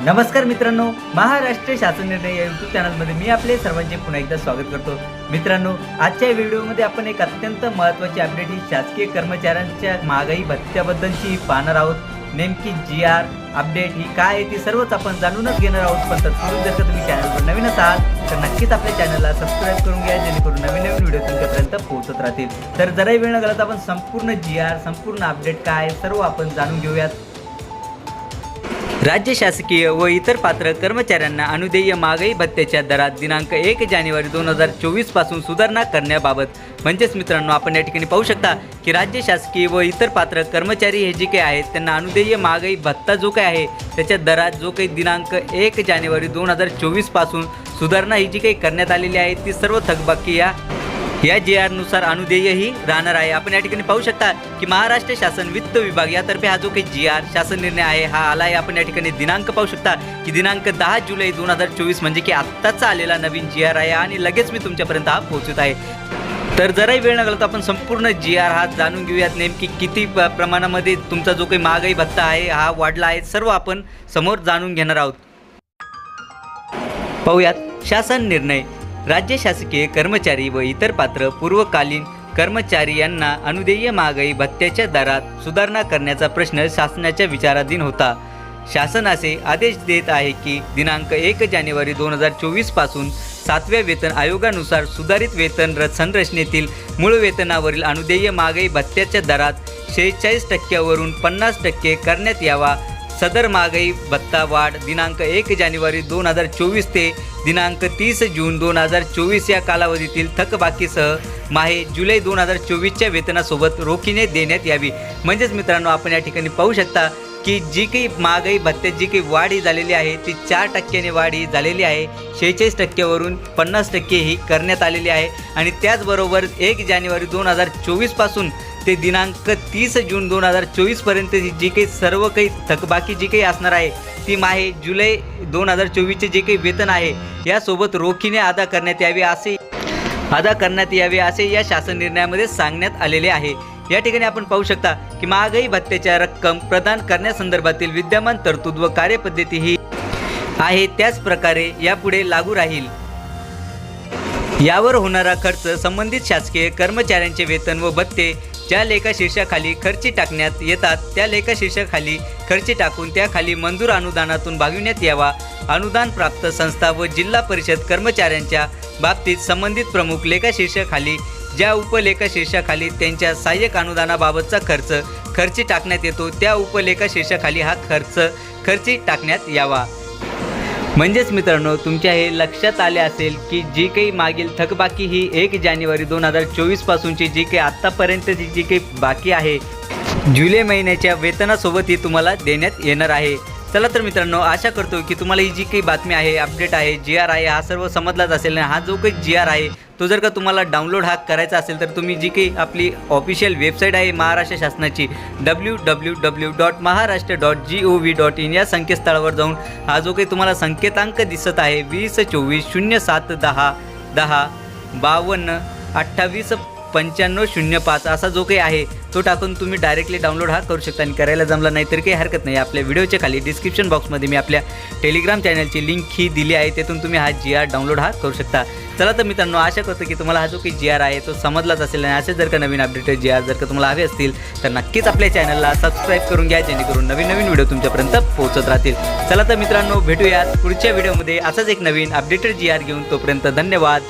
नमस्कार मित्रांनो महाराष्ट्र शासन निर्णय या युट्यूब चॅनलमध्ये मी आपले सर्वांचे पुन्हा एकदा स्वागत करतो. मित्रांनो आजच्या व्हिडिओमध्ये आपण एक अत्यंत महत्त्वाची अपडेट ही शासकीय कर्मचाऱ्यांच्या महागाई भत्त्याबद्दलची पाहणार आहोत. नेमकी जी आर अपडेट ही काय आहे ती सर्वच आपण जाणूनच घेणार आहोत. पण तत्पूर्वी जर का तुम्ही चॅनलवर नवीन असाल तर नक्कीच आपल्या चॅनलला सबस्क्राईब करून घ्या जेणेकरून नवीन नवीन व्हिडिओ तुमच्यापर्यंत पोहोचत राहतील. तर जराही वेळ न घालत आपण संपूर्ण जी आर संपूर्ण अपडेट काय सर्व आपण जाणून घेऊयात. राज्य शासकीय व इतर पात्र कर्मचाऱ्यांना अनुदेय महागाई भत्त्याच्या दरात दिनांक एक जानेवारी दोन हजार चोवीसपासून सुधारणा करण्याबाबत. म्हणजेच मित्रांनो आपण या ठिकाणी पाहू शकता की राज्य शासकीय व इतर पात्र कर्मचारी हे जे काही आहेत त्यांना अनुदेय महागाई भत्ता जो काही आहे त्याच्या दरात जो काही दिनांक एक जानेवारी दोन हजार चोवीसपासून सुधारणा ही जी काही करण्यात आलेली आहे ती सर्व थकबाकी या या जी आरनुसार अनुदेयही राहणार आहे. आपण या ठिकाणी पाहू शकता की महाराष्ट्र शासन वित्त विभाग यातर्फे हा जो काही जी आर शासन निर्णय आहे हा आला आहे आपण या ठिकाणी दिनांक पाहू शकता की दिनांक दहा जुलै दोन हजार चोवीस म्हणजे की आत्ताचा आलेला नवीन जी आर आहे आणि लगेच मी तुमच्यापर्यंत हा पोहोचत आहे. तर जराही वेळ न घालता आपण संपूर्ण जी आर हा जाणून घेऊयात नेमकी किती प्रमाणामध्ये तुमचा जो काही महागाई भत्ता आहे हा वाढला आहे सर्व आपण समोर जाणून घेणार आहोत. पाहूयात शासन निर्णय. राज्य शासकीय कर्मचारी व इतर पात्र पूर्वकालीन कर्मचारी यांना अनुदेय महागाई भत्त्याच्या दरात सुधारणा करण्याचा प्रश्न शासनाच्या विचाराधीन होता. शासन असे आदेश देत आहे की दिनांक एक जानेवारी दोन हजार चोवीसपासून सातव्या वेतन आयोगानुसार सुधारित वेतन संरचनेतील मूळ वेतनावरील अनुदेय महागाई भत्त्याच्या दरात शेहेचाळीस टक्क्यावरून पन्नास टक्के करण्यात यावा सदर महागाई भत्ता वाढ दिनांक एक जानेवारी दोन हजार चोवीस ते दिनांक तीस जून दोन हजार चोवीस या कालावधीतील थकबाकीसह माहे जुलै दोन हजार चोवीसच्या वेतनासोबत रोखीने देण्यात यावी. म्हणजेच मित्रांनो आपण या ठिकाणी पाहू शकता की जी काही महागाई भत्त्यात जी काही वाढ ही झालेली आहे ती चार टक्क्याने वाढ ही झालेली आहे. शेहेचाळीस टक्क्यावरून पन्नास टक्के ही करण्यात आलेली आहे. आणि त्याचबरोबर एक जानेवारी दोन हजार चोवीसपासून ते दिनांक तीस जून दोन हजार चोवीसपर्यंतची जी काही सर्व काही थकबाकी जी काही असणार आहे ती माहे जुलै दोन हजार चोवीसचे जे काही वेतन आहे यासोबत रोखीने अदा करण्यात यावी असे अदा करण्यात यावे असे या शासन निर्णयामध्ये सांगण्यात आलेले आहे. या ठिकाणी आपण पाहू शकता की महागाई भत्त्याच्या रक्कम प्रदान करण्यासंदर्भातील विद्यमान तरतूद व कार्यपद्धती ही आहे. त्याच प्रकारे यापुढे लागू राहील. यावर होणारा खर्च संबंधित शासकीय कर्मचाऱ्यांचे वेतन व भत्ते ज्या लेखा शीर्षाखाली खर्ची टाकण्यात येतात त्या लेखा शीर्षाखाली खर्ची टाकून त्याखाली मंजूर अनुदानातून भागविण्यात यावा. अनुदान प्राप्त संस्था व जिल्हा परिषद कर्मचाऱ्यांच्या बाबतीत संबंधित प्रमुख लेखा शीर्षाखाली ज्या उपलेखा शीर्षाखाली त्यांच्या सहाय्यक अनुदानाबाबतचा खर्च खर्ची टाकण्यात येतो त्या उपलेखा शीर्षाखाली हा खर्च खर्ची टाकण्यात यावा. म्हणजेच मित्रांनो तुमच्या हे लक्षात आले असेल की जी काही मागील थकबाकी ही एक जानेवारी दोन हजार चोवीसपासूनची जी काही आत्तापर्यंतची जी काही बाकी आहे. जुलै महिन्याच्या वेतनासोबत ही तुम्हाला देण्यात येणार आहे. चला तर मित्रांनो आशा करतो की तुम्हाला ही जी काही बातमी आहे अपडेट आहे जी आर आहे हा सर्व समजलाच असेल आणि हा जो काही जी आर आहे तो जर का तुम्हाला डाउनलोड हा करायचा असेल तर तुम्ही जी काही आपली ऑफिशियल वेबसाईट आहे महाराष्ट्र शासनाची W W W dot Maharashtra dot G O V dot in या संकेतस्थळावर जाऊन हा जो काही तुम्हाला संकेतांक दिसत आहे वीस चोवीस शून्य सात दहा दहा बावन्न अठ्ठावीस पंच्याण्णव शून्य पाच असा जो काही आहे तो टाकून तुम्ही डायरेक्टली डाउनलोड हा करू शकता. आणि करायला जमला नाही तर काही हरकत नाही. आपल्या व्हिडिओच्या खाली डिस्क्रिप्शन बॉक्समध्ये मी आपल्या टेलिग्राम चॅनलची लिंक ही दिली आहे. तेथून तुम्ही हा जी आर डाउनलोड हा करू शकता. चला तर मित्रांनो आशा करतो की तुम्हाला हा जो काही जी आर आहे तो समजलाच असेल. आणि असे जर का नवीन अपडेटेड जी आर जर का तुम्हाला हवे असतील तर नक्कीच आपल्या चॅनलला सबस्क्राईब करून घ्या जेणेकरून नवीन नवीन व्हिडिओ तुमच्यापर्यंत पोहोचत राहतील. चला तर मित्रांनो भेटूयात पुढच्या व्हिडिओमध्ये असाच एक नवीन अपडेटेड जी आर घेऊन. तोपर्यंत धन्यवाद.